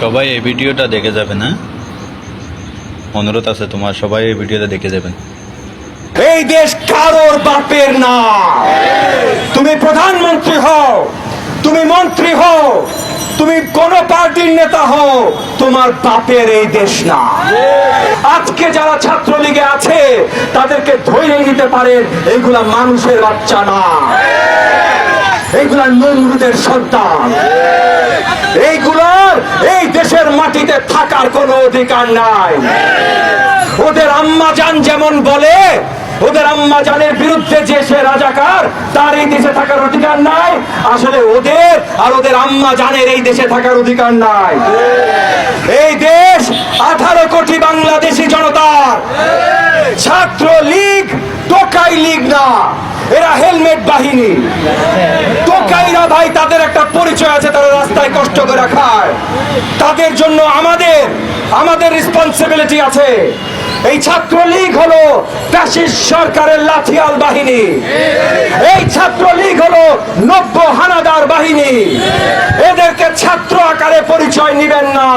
সবাই এই ভিডিওটা দেখে যাবেন হ্যাঁ? অনুরোধ আছে তোমার, সবাই এই ভিডিওটা দেখে যাবেন। এই দেশ কারোর বাপের না। তুমি প্রধানমন্ত্রী হও, তুমি মন্ত্রী হও, তুমি কোন পার্টির নেতা হও, তোমার বাপের এই দেশ না। আজকে যারা ছাত্রলীগে আছে, তাদেরকে ধৈর্য নিতে পারেন এইগুলা মানুষের বাচ্চা না। এইগুলা নমরুদের সন্তান। মাটিতে থাকার কোনো অধিকার নাই। ওদের আম্মা জান যেমন বলে, ওদের আম্মা জানের বিরুদ্ধে যে সে রাজাকার, তার এই দেশে থাকার অধিকার নাই। আসলে ওদের আর ওদের আম্মা জানের এই দেশে থাকার অধিকার নাই। এই দেশ আঠারো কোটি বাংলাদেশি জনতার ছাত্র লীগ টোকাই লীগ না, এরা হেলমেট বাহিনী। টোকাইরা ভাই, তাদের একটা পরিচয় আছে, তারা রাস্তায় কষ্ট করে খায়। তাদের জন্য আমাদের আমাদের রেসপন্সিবিলিটি আছে। এই ছাত্রলীগ হলো ফ্যাসিস্ট সরকারের লাঠিয়াল বাহিনী। এই ছাত্রলীগ হলো নব্য হানাদার বাহিনী। এদেরকে ছাত্র আকারে পরিচয় নিবেন না।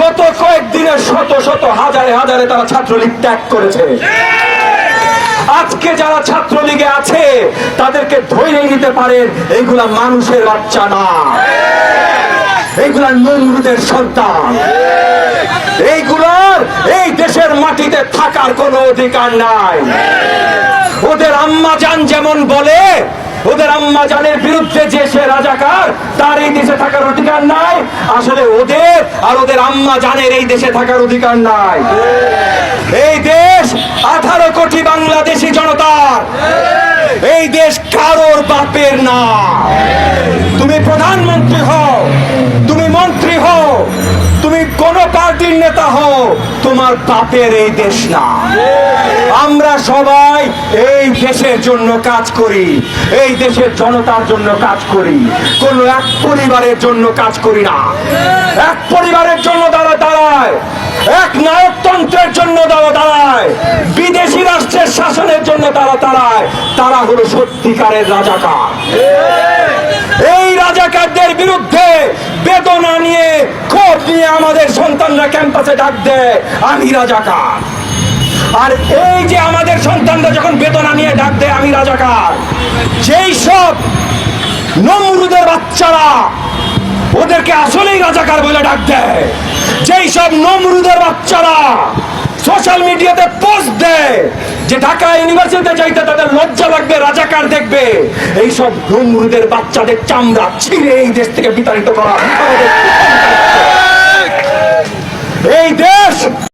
গত কয়েকদিনে শত শত, হাজারে হাজারে তারা ছাত্রলীগ ত্যাগ করেছে। আজকে যারা ছাত্রলীগে আছে, তাদেরকে ধৈর্য নিতে পারেন, এইগুলা মানুষের বাচ্চা না। এইগুলা নমরুদের সন্তান। এইগুলার, এই দেশের মাটিতে থাকার কোনো অধিকার নাই। ওদের আম্মা জান যেমন বলে ওদের আম্মা জানের বিরুদ্ধে যে সে রাজাকার, তার এই দেশে থাকার অধিকার নাই। আসলে ওদের আর ওদের আম্মা জানের এই দেশে থাকার অধিকার নাই। এই দেশ আঠারো কোটি বাংলাদেশি জনতার। এই দেশ কারোর বাপের না। তুমি প্রধানমন্ত্রী হও নেতা হও, তোমার বাপের এই দেশ না। আমরা সবাই এই দেশের জন্য কাজ করি, এই দেশের জনতার জন্য কাজ করি, কোন এক পরিবারের জন্য কাজ করি না। এক পরিবারের জন্য দাঁড়া, দাঁড়ায়। এক নায়কতন্ত্রের জন্য দাঁড়া, দাঁড়ায়। বিদেশি রাষ্ট্রের শাসনের জন্য তারা দাঁড়ায়। তারা হলো সত্যিকারের রাজাকার এই রাজাকারদের বিরুদ্ধে বেদনা নিয়ে ক্ষোভ নিয়ে আমাদের সন্তানরা ক্যাম্পাসে ডাক দেয়, আমি রাজাকার। আর এই যে আমাদের সন্তানরা যখন বেদনা নিয়ে ডাক দেয়, আমি রাজাকার। যেই সব নমরুদের বাচ্চারা ওদেরকে আসলেই রাজাকার বলে ডাক দেয়। যেই সব নমরুদের বাচ্চারা সোশ্যাল মিডিয়াতে পোস্ট দেয় যে ঢাকা ইউনিভার্সিটিতে যাইতে তাদের লজ্জা লাগবে, রাজাকার দেখবে, এই সব নমরুদের বাচ্চাদের চামড়া ছিঁড়ে এই দেশ থেকে বিতাড়িত করা। Hey, Dash!